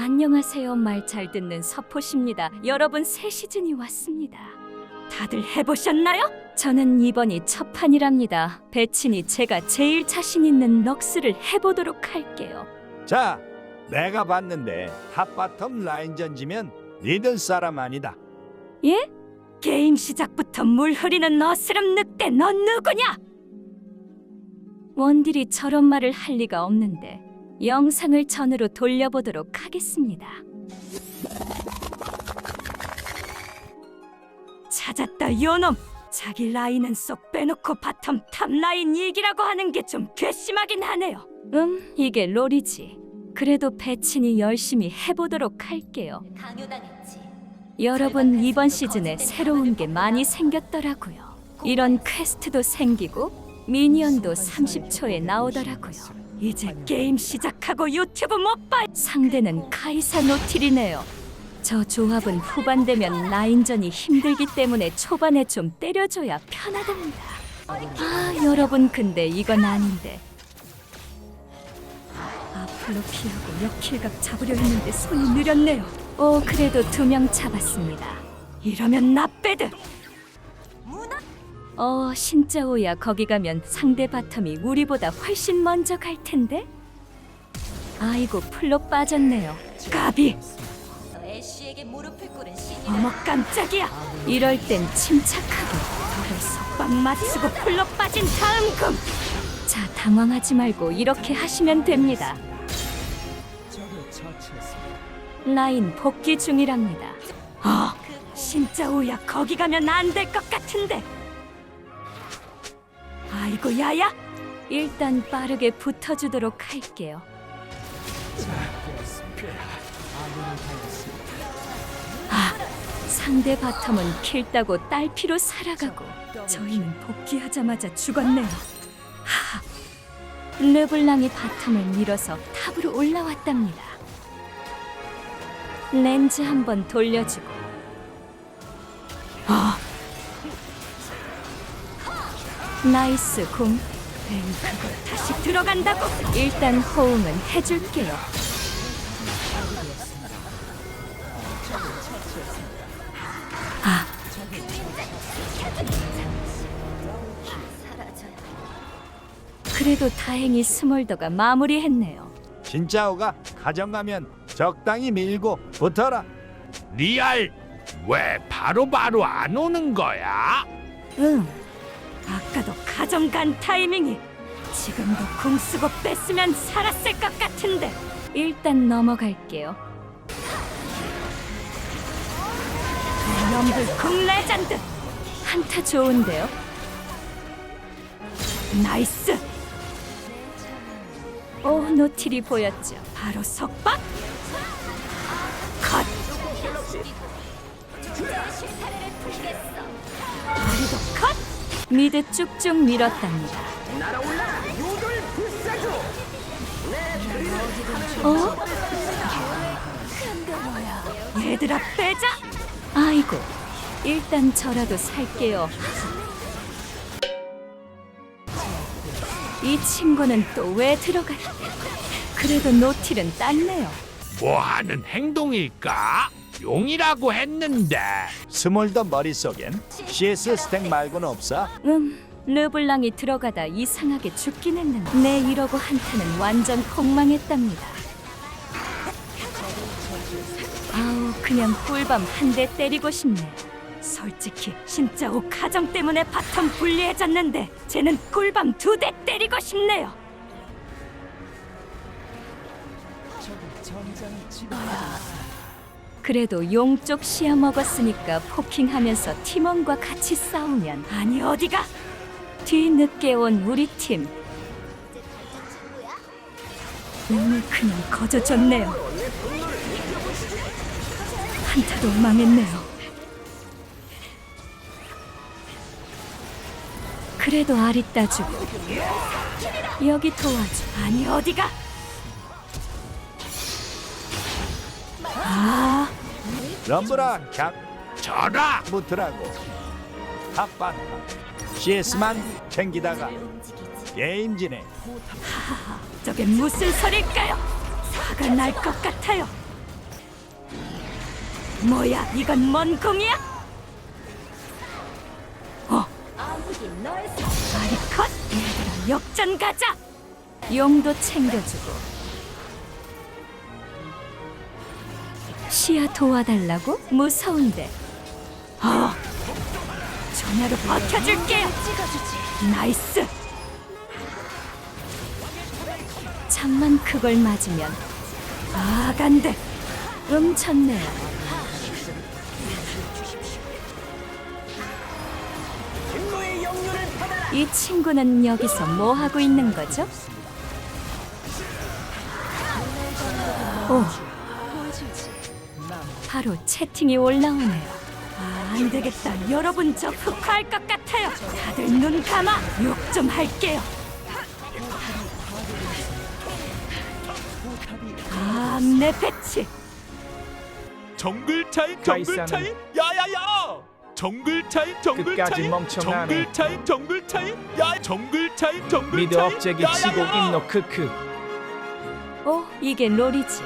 안녕하세요. 말 잘 듣는 서포시입니다. 여러분 새 시즌이 왔습니다. 다들 해보셨나요? 저는 이번이 첫 판이랍니다. 배친이 제가 제일 자신 있는 넋을 해보도록 할게요. 자, 내가 봤는데 탑바텀 라인 전 지면 믿을 사람 아니다. 예? 게임 시작부터 물 흐리는 어스름 늑대 넌 누구냐? 원딜이 저런 말을 할 리가 없는데 영상을 전으로 돌려보도록 하겠습니다. 찾았다 요놈! 자기 라인은 쏙 빼놓고 바텀 탑 라인 얘기라고 하는 게 좀 괘씸하긴 하네요. 음, 이게 롤이지. 그래도 배친이 열심히 해보도록 할게요. 강요당했지. 여러분 이번 시즌에 새로운 게 많이 생겼더라고요. 이런 퀘스트도 생기고 미니언도 30초에 나오더라고요. 이제 게임 시작하고 유튜브 못 봐. 상대는 카이사 노틸이네요. 저 조합은 후반 되면 라인전이 힘들기 때문에 초반에 좀 때려줘야 편하답니다. 아 여러분 근데 이건 아닌데. 앞으로 피하고 역킬각 잡으려 했는데 손이 느렸네요. 오 그래도 두 명 잡았습니다. 이러면 나빼드. 어 신짜오야 거기 가면 상대 바텀이 우리보다 훨씬 먼저 갈 텐데. 아이고 풀로 빠졌네요. 까비. 애쉬에게 무릎을 꿇은 신이 어머 깜짝이야. 이럴 땐 침착하게 돌을 속박 맞추고 풀로 빠진 다음 금. 자 당황하지 말고 이렇게 하시면 됩니다. 라인 복귀 중이랍니다. 어, 신짜오야 거기 가면 안 될 것 같은데. 아이고 야야. 일단 빠르게 붙어주도록 할게요. 아, 상대 바텀은 킬 따고 딸피로 살아가고 저희는 복귀하자마자 죽었네요. 하, 르블랑이 바텀을 밀어서 탑으로 올라왔답니다. 렌즈 한번 돌려주고. 나이스 공. 엥, 그걸 다시 들어간다고. 일단 호응은 해줄게요. 아, 그래도 다행히 스몰더가 마무리했네요. 진짜오가 가정 가면 적당히 밀고 붙어라. 리알 왜 바로바로 안 오는 거야? 응. 아까도 가정 간 타이밍이 지금도 궁 쓰고 뺐으면 살았을 것 같은데 일단 넘어갈게요. 연불 궁 레전드 한타 좋은데요? 나이스. 오 노틸이 보였죠. 바로 속박. 미드 쭉쭉 밀었답니다. 어? 얘들아 빼자. 아이고, 일단 저라도 살게요. 이 친구는 또 왜 들어가? 그래도 노틸은 땄네요. 뭐 하는 행동일까? 용이라고 했는데 스몰더 머릿속엔 CS 스택 말고는 없어. 음, 르블랑이 들어가다 이상하게 죽긴 했는데 네 이러고 한타는 완전 폭망했답니다. 아우 그냥 꿀밤 한 대 때리고 싶네. 솔직히 진짜오 가정 때문에 바텀 불리해졌는데 쟤는 꿀밤 두 대 때리고 싶네요. 그래도 용쪽 시야 먹었으니까 포킹하면서 팀원과 같이 싸우면. 아니 어디가? 뒤늦게 온 우리 팀. 오늘 그냥 거저졌네요. 한타도 망했네요. 그래도 아리 따주고. 여기 도와줘. 아니 어디가? 아 럼브라 각 저라 붙으라고. 탑바텀 CS만 챙기다가 게임 진행. 저게 무슨 소릴까요? 화가 날 것 같아요. 뭐야, 이건 뭔 공이야? 어, 마리컷! 얘들아, 역전 가자! 용도 챙겨주고 시야 도와달라고? 무서운데 어, 전화로 찍어주지. 나이스 잠만 그걸 맞으면 아 간대 음쳤네요 이 친구는 여기서 뭐 하고 있는 거죠? 오, 바로 채팅이 올라오네요. 아, 안 되겠다. 여러분 저 흑화할 것 같아요. 다들 눈 감아. 욕 좀 할게요. 아, 내 배치. 정글 차이 정글 차이 야야야 정글 차이 정글 끝까지 차이 멍청하네. 정글 차이 정글 차이 야 정글 차이 정글 미드 차이 업적이 야야야. 치고 있노 크크 어, 이게 롤이지.